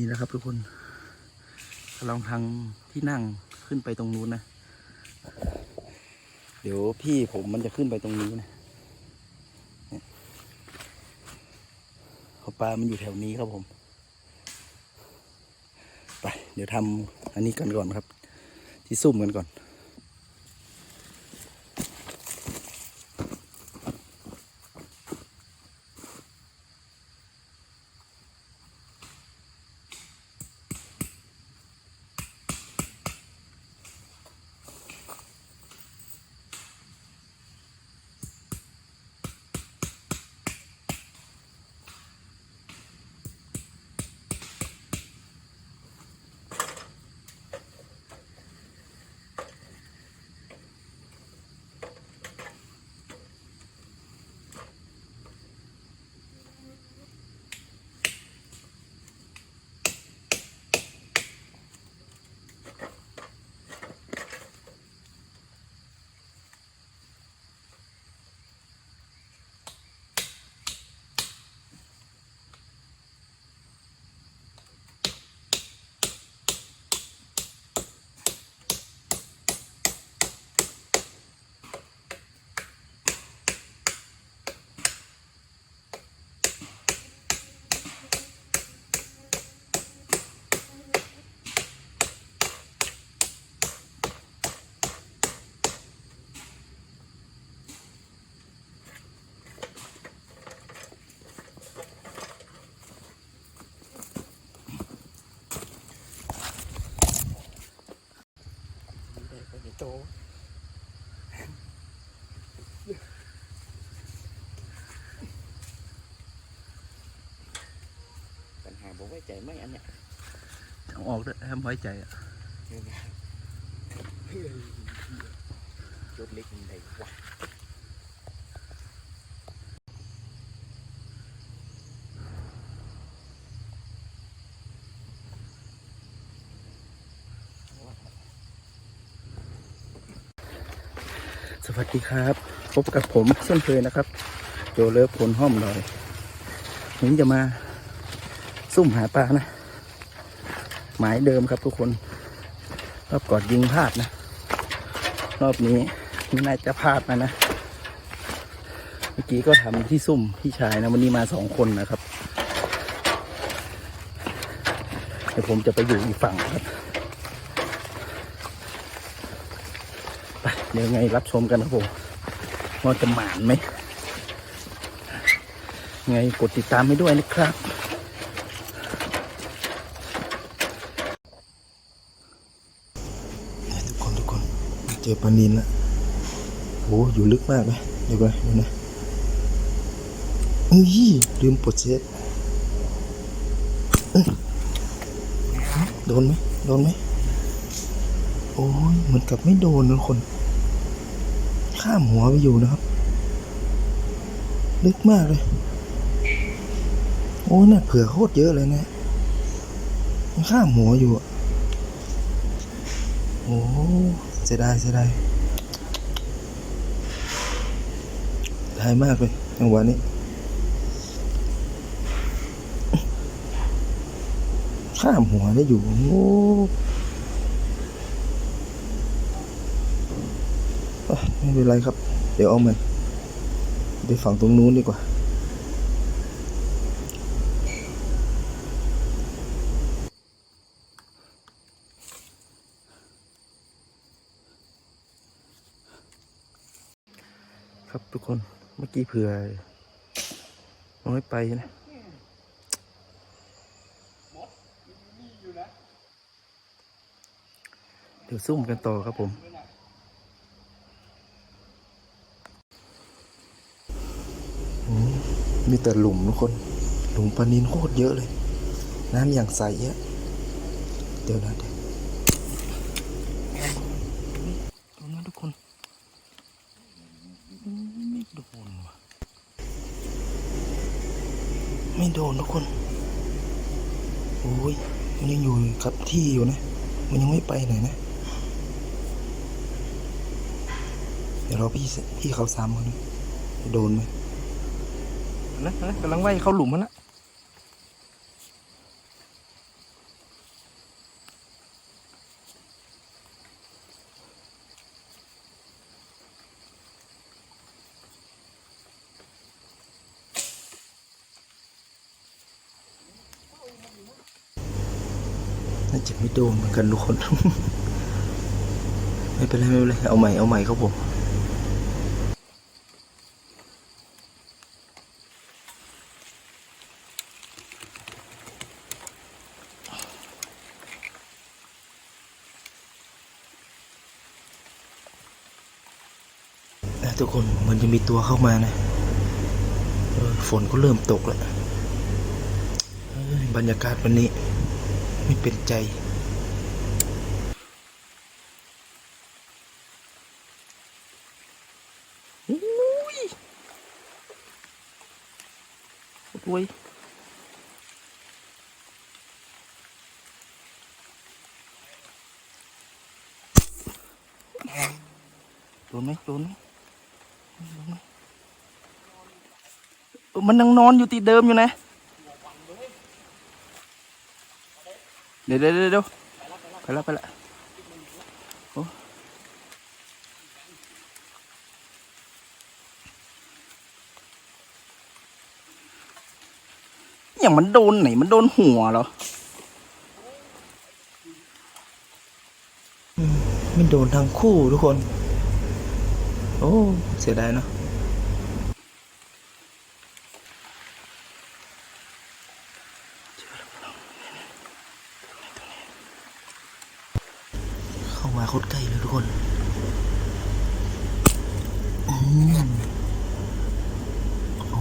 นี่นะครับทุกคนลองทางที่นั่งขึ้นไปตรงนู้นนะ เดี๋ยวพี่ผมมันจะขึ้นไปตรงนี้นะเนี่ยเพราะปลามันอยู่แถวนี้ครับผม ไป เดี๋ยวทำอันนี้กันก่อนครับ ที่ซุ่มกันก่อน โตปัญหา บอกไว้ใจไหมอันเนี้ยเอาออกด้วยห้ามไว้ใจอะรถเล็กมันได้วะสวัสดีครับ พบกับผมเช่นเคยนะครับ โจเลิฟพลห้อมหน่อย ผมจะมา ซุ่มหาปลานะ หมายเดิมครับทุกคน รอบก่อนยิงพลาดนะ รอบนี้ไม่น่าจะพลาดนะนะ เมื่อกี้ก็ทำที่ซุ่มพี่ชายนะ วันนี้มาสองคนนะครับ เดี๋ยวผมจะไปอยู่อีกฝั่งครับไปเดี๋ยวไงรับชมกันครับผมว่าจะหมานไหม ไงกดติดตามให้ด้วยนะครับ ทุกคนทุกคน เจอปลานินละโอ้อยู่ลึกมากเลยเดี๋ยวไปดี๋ยวนะนี่ลืมปลดเซฟโดนไหมโดนไหมโอ้ยเหมือนกับไม่โดนนะคน ข้ามหัวไปอยู่นะครับ ลึกมากเลย โอ้ยน่ะเผื่อโคตรเยอะเลยนะข้ามหัวอยู่อะโอ้ สียดายเสียดายได้มากเลยจังหวะนี้ ข้ามหัวได้อยู่โอ้ไม่เป็นไรครับ เดี๋ยวเอามันไปฝั่งตรงนู้นดีกว่า ครับทุกคนเมื่อกี้เผื่อน้อยไปนะเดี๋ยวซุ่มกันต่อครับผมมีแต่หลุมทุกคน หลุมปลานินโคตรเยอะเลย น้ำอย่างใสอะ เดี๋ยวนะเดี๋ยวดูนะทุกคนอืมไม่โดนว่ะ ไม่โดนทุกคนโอ้ยมันยังอยู่กับที่อยู่นะ มันยังไม่ไปไหนนะ เดี๋ยวเราพี่พี่เขาซ้ำเขานโดนไหมนะนะกำลังว่ายเข้าหลุมมันละาจะไม่โดนเหมือนกันทุกคน ไม่เป็นไรไม่เป็นไรเอาใหม่เอาใหม่ครับผมนะทุกคนมันจะมีตัวเข้ามานะฝนก็เริ่มตกแล้วบรรยากาศวันนี้ ไม่เป็นใจ อุ้ยอุ้ยโดนไหมโดนไหมโดนไหมเออมันยังนอนอยู่ที่เดิมอยู่นะ ดี๋ยวเดี๋ยวเดี๋ยวเดี๋ยวไปแล้วไปแล้วโอ้อย่างมันโดนไหนมันโดนหัวเหรอมไม่โดนทั้งคู่ทุกคน โอ้ เสียดายเนาะ มาโคตรใกล้เลยทุกคนอืมโอ้โห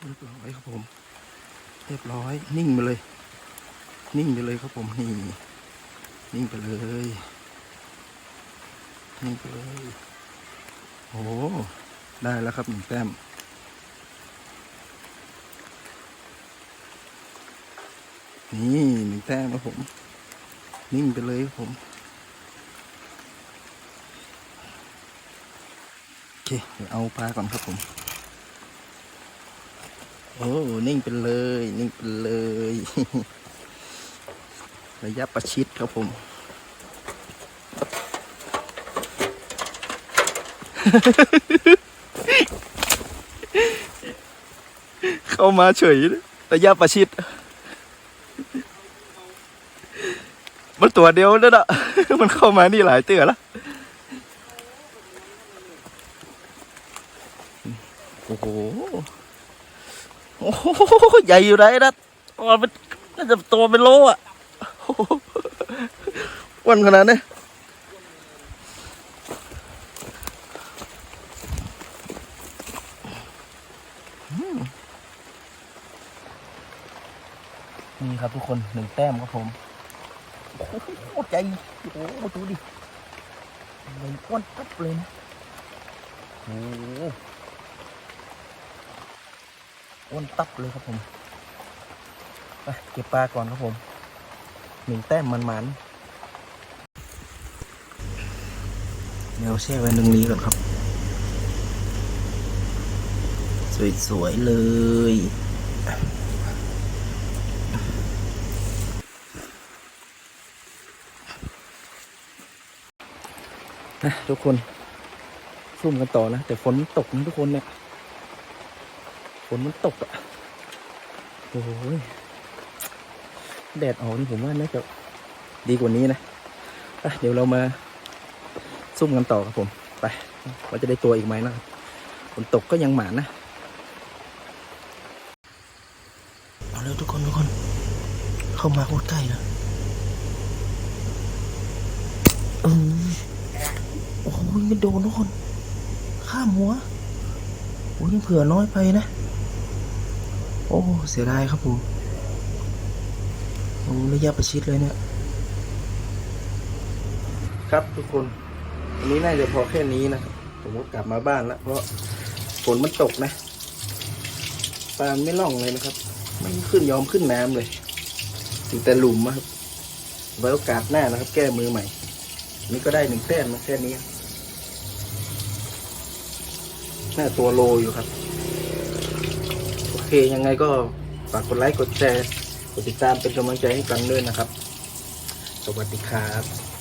เรียบร้อยครับผม เรียบร้อย นิ่งไปเลย นิ่งไปเลยครับผมนี่นิ่งไปเลย นิ่งไปเลย โอ้โหได้แล้วครับหนึ่งแต้มนี่หนึ่งแต้มครับผม นิ่งไปเลยครับผม โอ เคเดี๋ยวเอาปลาก่อนครับผม โอ้นิ่งไปเลย นิ่งไปเลย ระยะประชิดครับผมเข้ามาเฉยระยะประชิด มันตัวเดียวนั่นอะมันเข้ามานี่หลายเตือแล้ว อ้โห โอ้โห ใหญ่อยู่ไหนะตัวเป็นน่าจะตัวเป็นโลอะวันขนาดนี้นี่ครับทุกคนหนึ่งแต้มครับผมโอ้โหใจโอ้โหดูดิใหญ่อ้วนปั๊บเลยนะโอ้โห อ้วนตับเลยครับผมไปเก็บปลาก่อนครับผมหนึ่งแต้มมันๆเดี๋ยวแช่ไว้ตรงนี้ก่อนครับ สวยๆเลยนะทุกคนซุ่มกันต่อนะ แต่ฝนตกนะทุกคนเนี่ย นมันตกอะโอ้ยแดดออกนี่ผมว่าน่าจะดีกว่านี้นะเดี๋ยวเรามาซุ่มกันต่อครับผม ไปว่าจะได้ตัวอีกไหมนะฝนตกก็ยังหมานนะเอาเร็วทุกคนทุกคน เข้ามาโคตรใกล้นะเออโอ้ยไม่โดนทุกคน ข้ามหัวโอ้ยยังเผื่อน้อยไปนะ โอ้เสียดายครับผมโอ้ระยะประชิดเลยเนี่ย ครับทุกคนวันนี้น่าจะพอแค่นี้นะครับผมก็กลับมาบ้านแล้วเพราะฝนมันตกนะปลาไม่ล่องเลยนะครับ ไม่ขึ้นยอมขึ้นน้ำเลยถึงแต่หลุมอะครับไว้โอกาสหน้านะครับ แก้มือใหม่ นี่ก็ได้หนึ่งแต้มมาแค่นี้หน้าตัวโลอยู่ครับ เคยังไงก็ฝากกดไลค์กดแชร์ กดติดตามเป็นกำลังใจให้กันด้วยนะครับ สวัสดีครับ